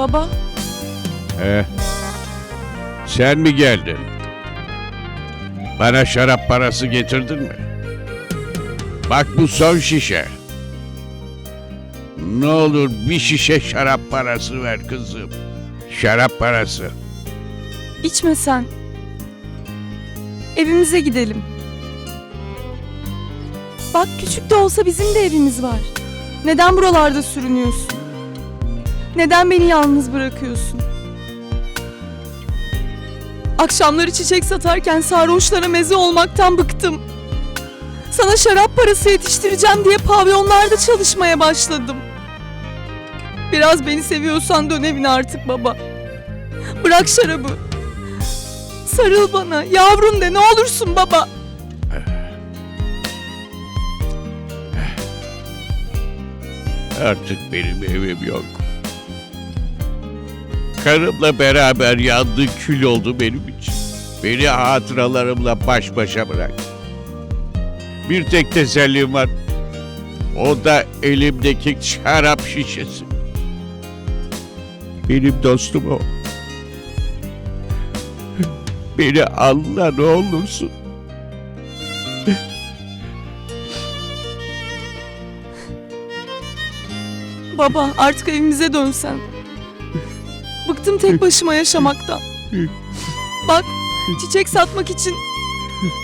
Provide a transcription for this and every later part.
Baba, He. Sen mi geldin? Bana şarap parası getirdin mi? Bak bu son şişe. Ne olur bir şişe şarap parası ver kızım. Şarap parası. içme sen. Evimize gidelim. Bak küçük de olsa bizim de evimiz var. Neden buralarda sürünüyorsun? Neden beni yalnız bırakıyorsun? Akşamları çiçek satarken sarhoşlara meze olmaktan bıktım. Sana şarap parası yetiştireceğim diye pavyonlarda çalışmaya başladım. Biraz beni seviyorsan dön evine artık baba. Bırak şarabı. Sarıl bana, yavrum de ne olursun baba. Artık benim evim yok. Karımla beraber yandı kül oldu benim için. Beni hatıralarımla baş başa bırak. Bir tek tesellim var. O da elimdeki şarap şişesi. Benim dostum o. Beni anla ne olursun. Baba artık evimize dönsen. Bıktım tek başıma yaşamaktan. Bak çiçek satmak için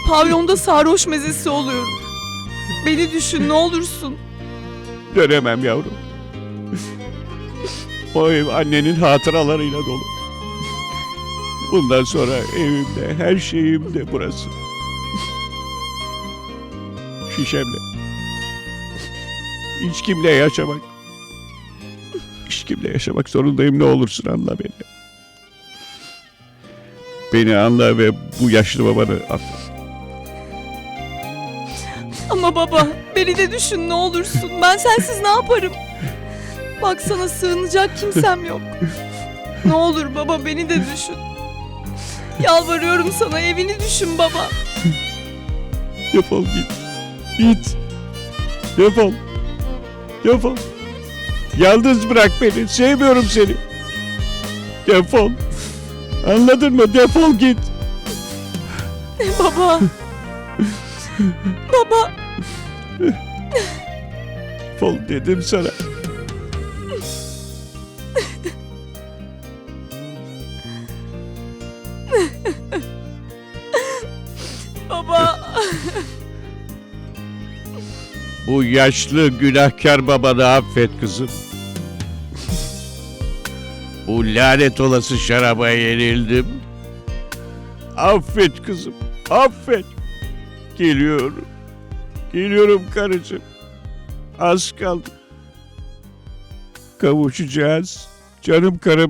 pavyonda sarhoş mezesi oluyorum. Beni düşün ne olursun. Dönemem yavrum. O ev annenin hatıralarıyla dolu. Bundan sonra evimde, her şeyim de burası. Şişemle. İçkimle yaşamak. İçkimle yaşamak zorundayım ne olursun anla beni. Beni anla ve bu yaşlı babanı affet. Ama baba beni de düşün ne olursun. Ben sensiz ne yaparım? Bak sana sığınacak kimsem yok. Ne olur baba beni de düşün. Yalvarıyorum sana evini düşün baba. Defol git. Git. Defol. Defol. Yalnız bırak beni. Sevmiyorum seni. Defol. Anladın mı? Defol git. Baba. Baba. Defol dedim sana. Baba. Bu yaşlı günahkar babanı affet kızım. Bu lanet olası şaraba yenildim. Affet kızım. Affet. Geliyorum. Geliyorum karıcığım. Az kaldı. Kavuşacağız. Canım karım